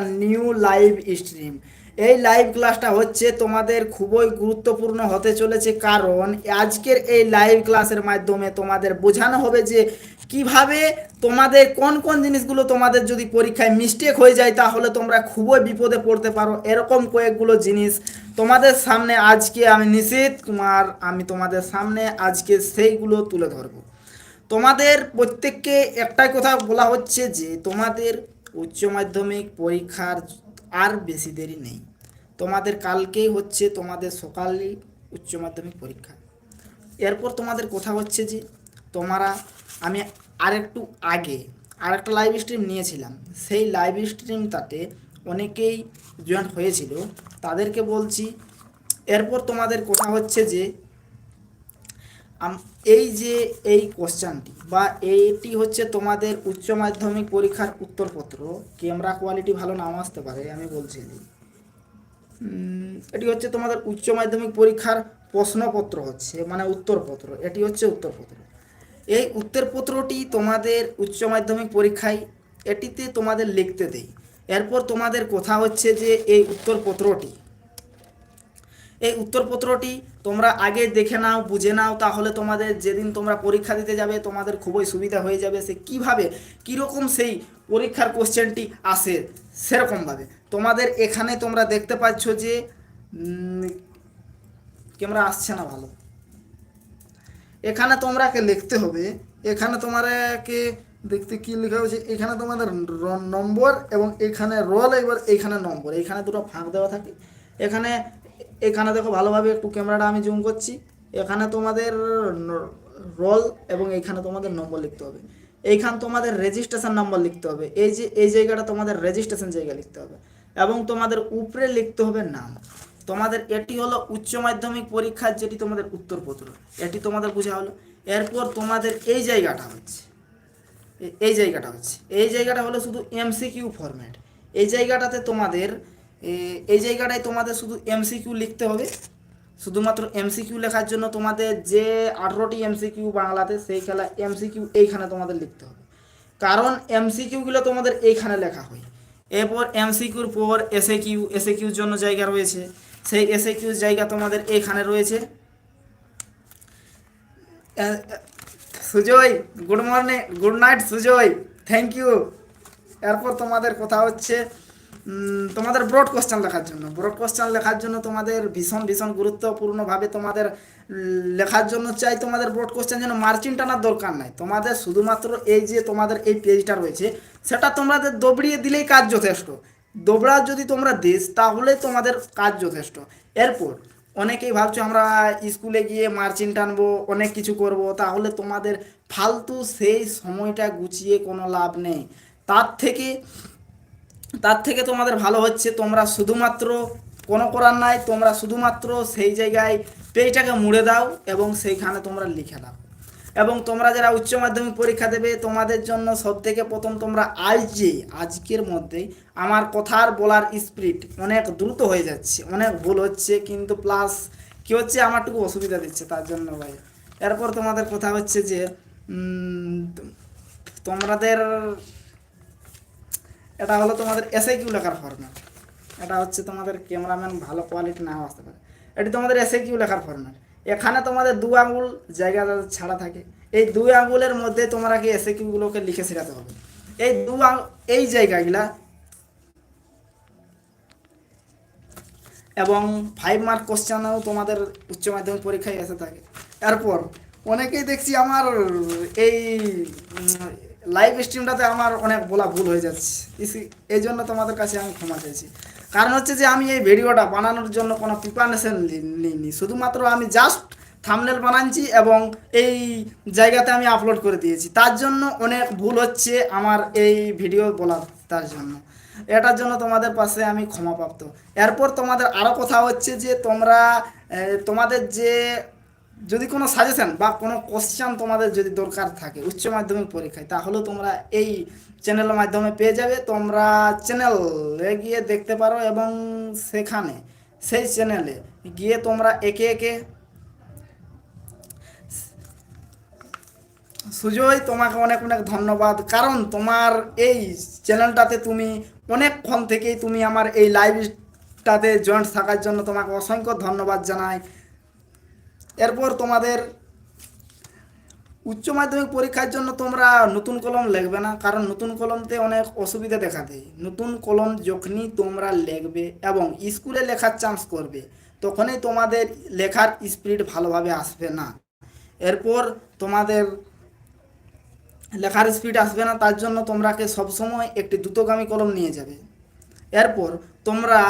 New live stream এই live ক্লাসটা হচ্ছে তোমাদের খুবই গুরুত্বপূর্ণ হতে চলেছে কারণ আজকের এই লাইভ ক্লাসের মাধ্যমে তোমাদের বোঝানো হবে যে কীভাবে তোমাদের কোন কোন জিনিসগুলো তোমাদের যদি পরীক্ষায় মিস্টেক হয়ে যায় তাহলে তোমরা খুবই বিপদে পড়তে পারো। এরকম কয়েকগুলো জিনিস তোমাদের সামনে আজকে আমি নিশ্চিত কুমার আমি তোমাদের সামনে আজকে সেইগুলো তুলে ধরবো। তোমাদের প্রত্যেককে একটাই কথা বলা হচ্ছে যে তোমাদের উচ্চ মাধ্যমিক পরীক্ষার আর বেশি দেরি নেই। তোমাদের কালকেই হচ্ছে তোমাদের সকালে উচ্চ মাধ্যমিক পরীক্ষা। এরপর তোমাদের কথা হচ্ছে যে, তোমরা, আমি আরেকটু আগে আরেকটা লাইভ স্ট্রিম নিয়েছিলাম। সেই লাইভ স্ট্রিমটাতে অনেকেই জয়েন্ট হয়েছিল। তাদেরকে বলছি, এরপর তোমাদের কথা হচ্ছে যে এই যে, এই কোশ্চানটি বা এইটি হচ্ছে তোমাদের উচ্চ মাধ্যমিক পরীক্ষার উত্তরপত্র। ক্যামেরা কোয়ালিটি ভালো নাও আসতে পারে, আমি বলছি। এটি হচ্ছে তোমাদের উচ্চ মাধ্যমিক পরীক্ষার প্রশ্নপত্র হচ্ছে মানে উত্তরপত্র, এটি হচ্ছে উত্তরপত্র। এই উত্তরপত্রটি তোমাদের উচ্চ মাধ্যমিক পরীক্ষায় এটিতে তোমাদের লিখতে দেয় এরপর তোমাদের কথা হচ্ছে যে এই উত্তরপত্রটি এই উত্তরপত্রটি তোমরা আগে দেখে নাও, বুঝে নাও, তাহলে তোমাদের যেদিন তোমরা পরীক্ষা দিতে যাবে, তোমাদের খুবই সুবিধা হয়ে যাবে সে কীভাবে, কীরকম সেই পরীক্ষার কোশ্চেনটি আসে সেরকমভাবে তোমাদের এখানে তোমরা দেখতে পাচ্ছ যে ক্যামেরা আসছে না ভালো। এখানে তোমরাকে লিখতে হবে, এখানে তোমাকে দেখতে কি লেখা হয়েছে, এখানে তোমাদের নম্বর এবং এখানে রোল, এবার এইখানে নম্বর এইখানে দুটো ফাঁক দেওয়া থাকে, এখানে এখানে দেখো ভালোভাবে একটু ক্যামেরাটা আমি জুম করছি। এখানে তোমাদের রোল এবং এইখানে তোমাদের নম্বর লিখতে হবে। এইখান তোমাদের রেজিস্ট্রেশন নাম্বার লিখতে হবে। এই যে, এই জায়গাটা তোমাদের রেজিস্ট্রেশন জায়গা লিখতে হবে। এবং তোমাদের উপরে লিখতে হবে নাম। তোমাদের এটি হলো উচ্চ মাধ্যমিক পরীক্ষার যেটি তোমাদের উত্তরপত্র। এটি তোমাদের বোঝা হলো। এরপর তোমাদের এই জায়গাটা হচ্ছে। এই জায়গাটা হচ্ছে। এই জায়গাটা হলো শুধু এমসিকিউ ফরম্যাট এই জায়গাটাতে তোমাদের এই জায়গাটায় তোমাদের শুধু এমসিকিউ লিখতে হবে। শুধুমাত্র এমসিকিউ লেখার জন্য তোমাদের যে আঠেরোটি এমসিকিউ বাংলাতে, সেই খেলা এমসিকিউ এইখানে তোমাদের লিখতে হবে। কারণ এমসিকিউগুলো তোমাদের এইখানে লেখা হয়। এরপর এমসিকিউর পর এসএ কিউ এসএ কিউর জন্য জায়গা রয়েছে। সেই এসএ কিউ জায়গা তোমাদের এইখানে রয়েছে। Sujoy good morning good night Sujoy thank you এরপর তোমাদের কথা হচ্ছে তোমাদের ব্রড কোশ্চেন লেখার জন্য। ব্রড কোশ্চেন লেখার জন্য তোমাদের ভীষণ ভীষণ গুরুত্বপূর্ণভাবে তোমাদের লেখার জন্য চাই। তোমাদের ব্রড কোশ্চেন যেন মার্জিন টানার দরকার নাই। তোমাদের শুধুমাত্র এই যে তোমাদের এই পেজটা রয়েছে, সেটা তোমাদের দবড়িয়ে দিলেই কাজ যথেষ্ট। দোবড়া যদি তোমরা দিস, তাহলে তোমাদের কাজ যথেষ্ট। এরপর, অনেকেই ভাবছ আমরা স্কুলে গিয়ে মার্চিন টানবো, অনেক কিছু করব, তাহলে তোমাদের ফালতু সেই সময়টা গুছিয়ে কোনো লাভ নেই। তার থেকে তার থেকে তোমাদের ভালো হচ্ছে, তোমরা শুধুমাত্র কোনো করার নাই, তোমরা শুধুমাত্র সেই জায়গায় পেজটাকে মুড়ে দাও এবং সেইখানে তোমরা লিখে দাও। এবং তোমরা যারা উচ্চ মাধ্যমিক পরীক্ষা দেবে, তোমাদের জন্য সব থেকে প্রথম তোমরা আজ যে, আজকের মধ্যেই আমার কথার বলার স্পিড অনেক দ্রুত হয়ে যাচ্ছে, অনেক ভুল হচ্ছে, কিন্তু প্লাস কি হচ্ছে, আমারটুকু অসুবিধা দিচ্ছে তার জন্য ভাই। এরপর তোমাদের কথা হচ্ছে যে তোমাদের এটা হলো তোমাদের এসআই কিউ লেখার ফরম্যাট এটা হচ্ছে তোমাদের ক্যামেরাম্যান ভালো কোয়ালিটি নাও আসতে পারে এটি তোমাদের এসআই কিউ লেখার ফরম্যাট এখানে তোমাদের দু আঙুল জায়গা ছাড়া থাকে। এই দুই আঙুলের মধ্যে তোমরা কি এসএ কিউগুলোকে লিখে শেখাতে হবে। এই দু এই জায়গাগুলা এবং ফাইভ মার্ক কোশ্চেনও তোমাদের উচ্চ মাধ্যমিক পরীক্ষায় এসে থাকে। এরপর অনেকেই দেখছি আমার এই লাইভ স্ট্রিমটাতে আমার অনেক বলা ভুল হয়ে যাচ্ছে। এই জন্য তোমাদের কাছে আমি ক্ষমা চাইছি। কারণ হচ্ছে যে আমি এই ভিডিওটা বানানোর জন্য কোনো প্রিপারেশন নিইনি। শুধুমাত্র আমি জাস্ট থামনেল বানাচ্ছি এবং এই জায়গাতে আমি আপলোড করে দিয়েছি। তার জন্য অনেক ভুল হচ্ছে আমার এই ভিডিও বলার তার জন্য। এটার জন্য তোমাদের পাশে আমি ক্ষমাপ্রাপ্ত। এরপর তোমাদের আরও কথা হচ্ছে যে তোমরা তোমাদের যে যদি কোনো সাজেশন বা কোনো কোশ্চেন তোমাদের যদি দরকার থাকে উচ্চ মাধ্যমিক পরীক্ষায় তাহলেও তোমরা এই চ্যানেলের মাধ্যমে পেয়ে যাবে। তোমরা চ্যানেলে গিয়ে দেখতে পারো এবং সেখানে, সেই চ্যানেলে গিয়ে তোমরা একে একে সুজয়, তোমাকে অনেক অনেক ধন্যবাদ। কারণ তোমার এই চ্যানেলটাতে তুমি অনেকক্ষণ থেকেই তুমি আমার এই লাইভটাতে জয়েন্ট থাকার জন্য তোমাকে অসংখ্য ধন্যবাদ জানাই। এরপর তোমাদের উচ্চ মাধ্যমিক পরীক্ষার জন্য তোমরা নতুন কলম লেখবে না, কারণ নতুন কলমতে অনেক অসুবিধা দেখা দেয়। নতুন কলম যখনই তোমরা লিখবে এবং স্কুলে লেখার চান্স করবে, তখনই তোমাদের লেখার স্পিড ভালোভাবে আসবে না। এরপর তোমাদের লেখার স্পিড আসবে না, তার জন্য তোমরাকে সবসময় একটি দ্রুতগামী কলম নিয়ে যাবে। এরপর তোমরা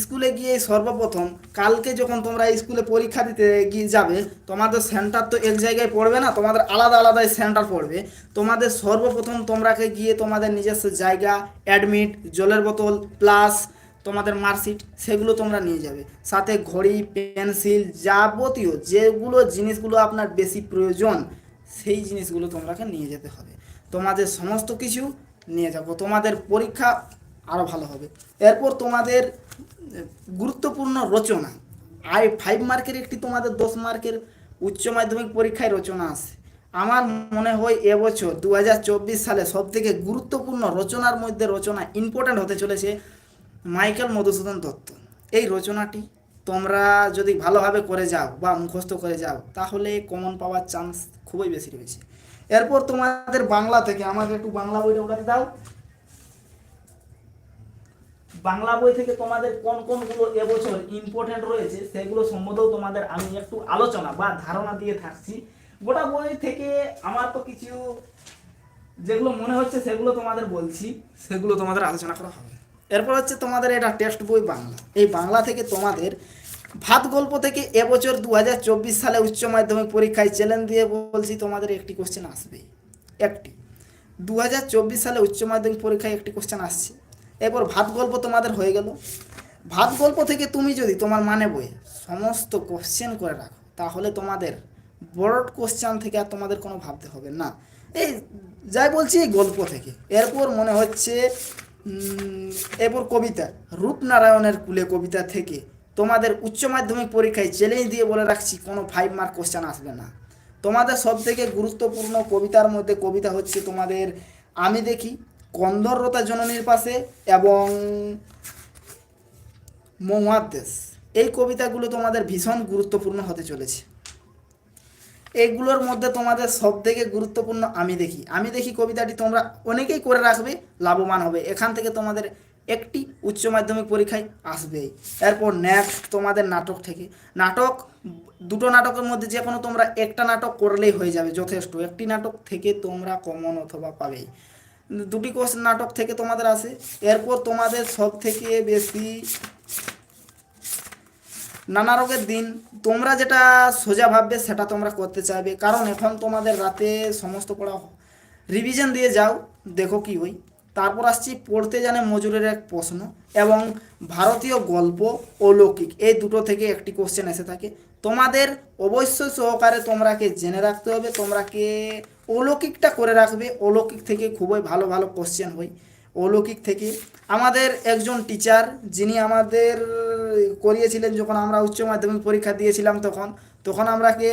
স্কুলে গিয়ে সর্বপ্রথম কালকে যখন তোমরা স্কুলে পরীক্ষা দিতে গিয়ে যাবে, তোমাদের সেন্টার তো এক জায়গায় পড়বে না, তোমাদের আলাদা আলাদাই সেন্টার পড়বে। তোমাদের সর্বপ্রথম তোমরাকে গিয়ে তোমাদের নিজস্ব জায়গা অ্যাডমিট জলের বোতল প্লাস তোমাদের মার্কশিট সেগুলো তোমরা নিয়ে যাবে। সাথে ঘড়ি পেন্সিল যাবতীয় যেগুলো জিনিসগুলো আপনার বেশি প্রয়োজন, সেই জিনিসগুলো তোমাকে নিয়ে যেতে হবে। তোমাদের সমস্ত কিছু নিয়ে যাব। তোমাদের পরীক্ষা আরও ভালো হবে। এরপর তোমাদের গুরুত্বপূর্ণ রচনা। আই ফাইভ মার্কের একটি তোমাদের দশ মার্কের উচ্চ মাধ্যমিক পরীক্ষায় রচনা আছে। আমার মনে হয় এবছর দু হাজার চব্বিশ সালে সব থেকে গুরুত্বপূর্ণ রচনার মধ্যে রচনা ইম্পর্ট্যান্ট হতে চলেছে মাইকেল মধুসূদন দত্ত। এই রচনাটি তোমরা যদি ভালোভাবে করে যাও বা মুখস্থ করে যাও, তাহলে কমন পাওয়ার চান্স খুবই বেশি রয়েছে। এরপর তোমাদের বাংলা থেকে আমাকে একটু বাংলা বইটা ওটাতে দাও। বাংলা বই থেকে তোমাদের কোন কোনগুলো এবছর ইম্পর্টেন্ট রয়েছে, সেগুলো সম্বন্ধেও তোমাদের আমি একটু আলোচনা বা ধারণা দিয়ে থাকছি। গোটা বই থেকে আমার তো কিছু যেগুলো মনে হচ্ছে সেগুলো তোমাদের বলছি। সেগুলো তোমাদের আলোচনা করা হবে। এরপর হচ্ছে তোমাদের এটা টেক্সট বই বাংলা। এই বাংলা থেকে তোমাদের ভাত গল্প থেকে এবছর দু হাজার চব্বিশ সালে উচ্চ মাধ্যমিক পরীক্ষায় চ্যালেঞ্জ দিয়ে বলছি, তোমাদের একটি কোশ্চেন আসবে। একটি। দু হাজার চব্বিশ সালে উচ্চ মাধ্যমিক পরীক্ষায় একটি কোশ্চেন আসছে। এরপর ভাত গল্প তোমাদের হয়ে গেল। ভাত গল্প থেকে তুমি যদি তোমার মানে বই সমস্ত কোশ্চেন করে রাখো, তাহলে তোমাদের বড় কোশ্চেন থেকে আর তোমাদের কোনো ভাবতে হবে না। এই যাই বলছি এই গল্প থেকে। এরপর মনে হচ্ছে এরপর কবিতা, রূপনারায়ণের কুলে কবিতা থেকে তোমাদের উচ্চ মাধ্যমিক পরীক্ষায় চ্যালেঞ্জ দিয়ে বলে রাখছি, কোনো ফাইভ মার্ক কোশ্চেন আসবে না। তোমাদের সব থেকে গুরুত্বপূর্ণ কবিতার মধ্যে কবিতা হচ্ছে তোমাদের, আমি দেখি। কন্দররতা জননীর পাশে এবং মহুয়ার এই কবিতাগুলো তোমাদের ভীষণ গুরুত্বপূর্ণ হতে চলেছে। এইগুলোর মধ্যে তোমাদের সব থেকে গুরুত্বপূর্ণ আমি দেখি। আমি দেখি কবিতাটি তোমরা অনেকেই করে রাখবে, লাভবান হবে। এখান থেকে তোমাদের একটি উচ্চ মাধ্যমিক পরীক্ষায় আসবেই এরপর নেক্সট তোমাদের নাটক থেকে। নাটক, দুটো নাটকের মধ্যে যে কোনো তোমরা একটা নাটক করলেই হয়ে যাবে যথেষ্ট। একটি নাটক থেকে তোমরা কমন অথবা পাবেই। দুটি কোশ্চেন নাটক থেকে তোমাদের আসে। এরপর তোমাদের সব থেকে বেশি নানা রোগের দিন, তোমরা যেটা সোজা ভাববে সেটা তোমরা করতে চাইবে। কারণ এখন তোমাদের রাতে সমস্ত পড়া রিভিশন দিয়ে যাও, দেখো কি হই তারপর আসছি পড়তে জানে মজুরের এক প্রশ্ন এবং ভারতীয় গল্প অলৌকিক এই দুটো থেকে একটি কোশ্চেন এসে থাকে। তোমাদের অবশ্যই সহকারে তোমরাকে জেনে রাখতে হবে তোমরাকে অলৌকিকটা করে রাখবে। অলৌকিক থেকে খুবই ভালো ভালো কোশ্চেন হয়। অলৌকিক থেকে আমাদের একজন টিচার যিনি আমাদের করিয়েছিলেন, যখন আমরা উচ্চ মাধ্যমিক পরীক্ষা দিয়েছিলাম তখন তখন আমরাকে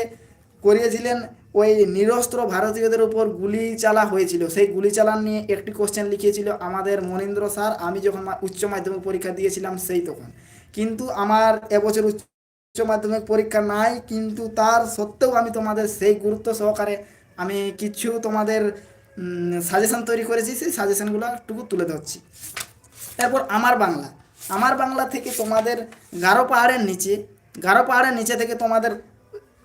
করিয়েছিলেন ওই নিরস্ত্র ভারতীয়দের উপর গুলি চালা হয়েছিল। সেই গুলি চালান নিয়ে একটি কোশ্চেন লিখিয়েছিল আমাদের মনীন্দ্র স্যার, আমি যখন উচ্চ মাধ্যমিক পরীক্ষা দিয়েছিলাম সেই তখন। কিন্তু আমার এবছর উচ্চ মাধ্যমিক পরীক্ষা নাই, কিন্তু তার সত্ত্বেও আমি তোমাদের সেই গুরুত্ব সহকারে আমি কিছু তোমাদের সাজেশন তৈরি করেছি, সেই সাজেশনগুলো একটুকু তুলে ধরছি। এরপর আমার বাংলা। আমার বাংলা থেকে তোমাদের গারো পাহাড়ের নিচে, গারো পাহাড়ের নিচে থেকে তোমাদের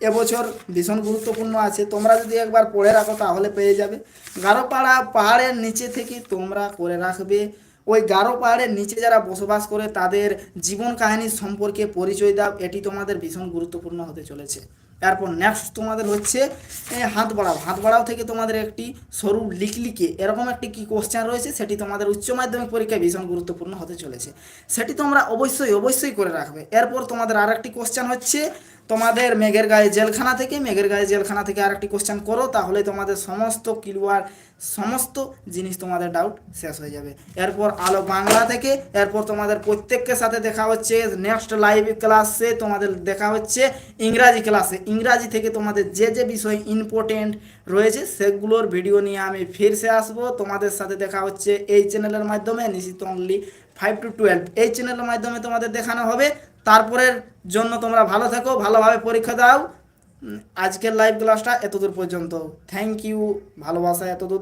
এবছর ভীষণ গুরুত্বপূর্ণ আছে। তোমরা যদি একবার পড়ে রাখো তাহলে পেয়ে যাবে। গারো পাড়া পাহাড়ের নিচে থেকে তোমরা করে রাখবে। ওই গারো পাহাড়ের নিচে যারা বসবাস করে তাদের জীবন কাহিনী সম্পর্কে পরিচয় দাও। এটি তোমাদের ভীষণ গুরুত্বপূর্ণ হতে চলেছে। তারপর নেক্সট তোমাদের হচ্ছে হাত বাড়াও হাত বাড়াও থেকে তোমাদের একটি সরু লিকলিকে এরকম একটি কি কোশ্চেন রয়েছে সেটি তোমাদের উচ্চ মাধ্যমিক পরীক্ষায় ভীষণ গুরুত্বপূর্ণ হতে চলেছে। সেটি তোমরা অবশ্যই অবশ্যই করে রাখবে। এরপর তোমাদের আর একটি কোশ্চেন হচ্ছে তোমাদের মেঘের গায়ে জেলখানা থেকে, মেঘের গায়ে জেলখানা থেকে আরেকটি কোশ্চেন করো, তাহলে তোমাদের সমস্ত কিলোয়ার সমস্ত জিনিস তোমাদের ডাউট শেষ হয়ে যাবে। এরপর আলো বাংলা থেকে, এরপর তোমাদের প্রত্যেকের সাথে দেখা হচ্ছে নেক্সট লাইভ ক্লাসে তোমাদের দেখা হচ্ছে ইংরাজি ক্লাসে ইংরাজি থেকে তোমাদের যে যে বিষয় ইম্পর্টেন্ট রয়েছে, সেগুলোর ভিডিও নিয়ে আমি ফিরসে আসব। তোমাদের সাথে দেখা হচ্ছে এই চ্যানেলের মাধ্যমে নিশ্চিত অনলি ফাইভ টু টুয়েলভ এই চ্যানেলের মাধ্যমে তোমাদের দেখানো হবে তারপরের জন্য তোমরা ভালো থাকো, ভালোভাবে পরীক্ষা দাও। আজকের লাইভ ক্লাসটা এতদূর পর্যন্ত। থ্যাংক ইউ ভালোবাসা এতদূর।